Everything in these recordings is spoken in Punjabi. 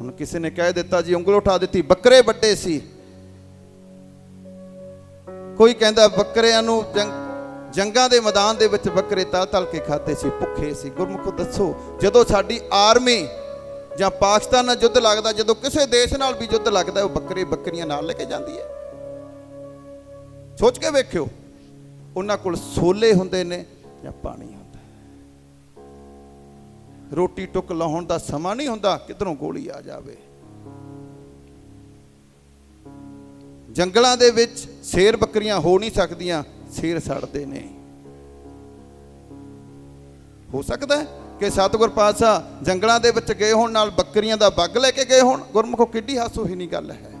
ਹੁਣ ਕਿਸੇ ਨੇ ਕਹਿ ਦਿੱਤਾ ਜੀ, ਉਂਗਲ ਉਠਾ ਦਿੱਤੀ, ਬੱਕਰੇ ਵੱਡੇ ਸੀ। ਕੋਈ ਕਹਿੰਦਾ ਬੱਕਰਿਆਂ ਨੂੰ ਜੰਗ, ਜੰਗਾਂ ਦੇ ਮੈਦਾਨ ਦੇ ਵਿੱਚ ਬੱਕਰੇ ਤਲ ਤਲ ਕੇ ਖਾਦੇ ਸੀ, ਭੁੱਖੇ ਸੀ। ਗੁਰਮੁਖੋ ਦੱਸੋ, ਜਦੋਂ ਸਾਡੀ ਆਰਮੀ ਜਾਂ ਪਾਕਿਸਤਾਨ ਨਾਲ ਯੁੱਧ ਲੱਗਦਾ, ਜਦੋਂ ਕਿਸੇ ਦੇਸ਼ ਨਾਲ ਵੀ ਯੁੱਧ ਲੱਗਦਾ, ਉਹ ਬੱਕਰੇ ਬੱਕਰੀਆਂ ਨਾਲ ਲੈ ਕੇ ਜਾਂਦੀ ਹੈ। ਸੋਚ ਕੇ ਵੇਖਿਓ, ਉਹਨਾਂ ਕੋਲ ਸੋਲੇ ਹੁੰਦੇ ਨੇ ਜਾਂ ਪਾਣੀ ਹੁੰਦਾ ਰੋਟੀ ਟੁੱਕ ਲਾਉਣ ਦਾ ਸਮਾਂ ਨਹੀਂ ਹੁੰਦਾ, ਕਿਧਰੋਂ ਗੋਲੀ ਆ ਜਾਵੇ। ਜੰਗਲਾਂ ਦੇ ਵਿੱਚ ਸ਼ੇਰ ਬੱਕਰੀਆਂ ਹੋ ਨਹੀਂ ਸਕਦੀਆਂ, ਸ਼ੇਰ ਸੜਦੇ ਨੇ। ਹੋ ਸਕਦਾ ਕਿ ਸਤਿਗੁਰ ਪਾਤਸ਼ਾਹ ਜੰਗਲਾਂ ਦੇ ਵਿੱਚ ਗਏ ਹੋਣ ਨਾਲ ਬੱਕਰੀਆਂ ਦਾ ਬੱਗ ਲੈ ਕੇ ਗਏ ਹੋਣ, ਗੁਰਮੁਖੋ ਕਿੱਡੀ ਹਾਸੋ ਨਹੀਂ ਗੱਲ ਹੈ।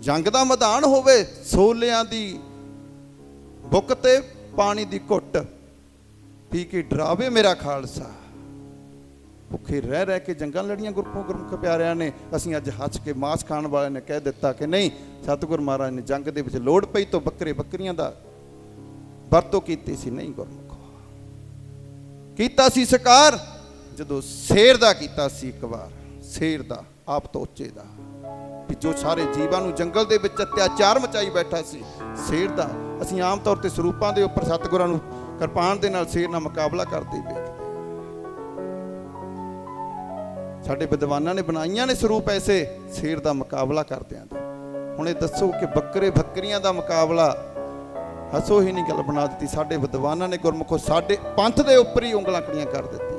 ਜੰਗ ਦਾ ਮੈਦਾਨ ਹੋਵੇ, ਸੋਲਿਆਂ ਦੀ ਬੁੱਕ ਤੇ ਪਾਣੀ ਦੀ ਘੁੱਟ। ਪੀ ਕੇ ਡਰਾਵੇ ਮੇਰਾ ਖਾਲਸਾ। ਭੁੱਖੇ ਰਹਿ ਰਹਿ ਕੇ ਜੰਗਾਂ ਲੜੀਆਂ ਗੁਰਪੋ ਗੁਰਮੁਖ ਪਿਆਰਿਆਂ ਨੇ, ਅਸੀਂ ਅੱਜ ਹੱਸ ਕੇ ਮਾਸ ਖਾਣ ਵਾਲਿਆਂ ਨੇ ਕਹਿ ਦਿੱਤਾ ਕਿ ਨਹੀਂ, ਸਤਿਗੁਰ ਮਹਾਰਾਜ ਨੇ ਜੰਗ ਦੇ ਵਿੱਚ ਲੋੜ ਪਈ ਤੋਂ ਬੱਕਰੇ ਬੱਕਰੀਆਂ ਦਾ ਵਰਤੋਂ ਕੀਤੀ ਸੀ, ਨਹੀਂ ਗੁਰਮੁਖ। ਕੀਤਾ ਸੀ ਸਰਕਾਰ ਜਦੋਂ ਸ਼ੇਰ ਦਾ ਕੀਤਾ ਸੀ ਇੱਕ ਵਾਰ, ਸ਼ੇਰ ਦਾ, ਆਪ ਤੋਂ ਉੱਚੇ ਦਾ। ਵੀ ਜੋ ਸਾਰੇ ਜੀਵਾਂ ਨੂੰ ਜੰਗਲ ਦੇ ਵਿੱਚ ਅਤਿਆਚਾਰ ਮਚਾਈ ਬੈਠਾ ਸੀ, ਸ਼ੇਰ ਦਾ ਅਸੀਂ ਆਮ ਤੌਰ ਤੇ ਸਰੂਪਾਂ ਦੇ ਉੱਪਰ ਸਤਿਗੁਰਾਂ ਨੂੰ ਕਿਰਪਾਨ ਦੇ ਨਾਲ ਸਿਰ ਨਾਲ ਮੁਕਾਬਲਾ ਕਰਦੇ ਵੇਖਦੇ ਸਾਡੇ ਵਿਦਵਾਨਾਂ ਨੇ ਬਣਾਈਆਂ ਨੇ ਸਰੂਪ ਐਸੇ ਸਿਰ ਦਾ ਮੁਕਾਬਲਾ ਕਰਦਿਆਂ ਦਾ। ਹੁਣ ਇਹ ਦੱਸੋ ਕਿ ਬੱਕਰੇ ਬੱਕਰੀਆਂ ਦਾ ਮੁਕਾਬਲਾ ਹੱਸੋ ਹੀ ਨਹੀਂ ਗੱਲ ਬਣਾ ਦਿੱਤੀ। ਸਾਡੇ ਵਿਦਵਾਨਾਂ ਨੇ ਗੁਰਮੁਖੋ ਸਾਡੇ ਪੰਥ ਦੇ ਉੱਪਰ ਹੀ ਉਂਗਲਾਂ ਕੜੀਆਂ ਕਰ ਦਿੱਤੀਆਂ।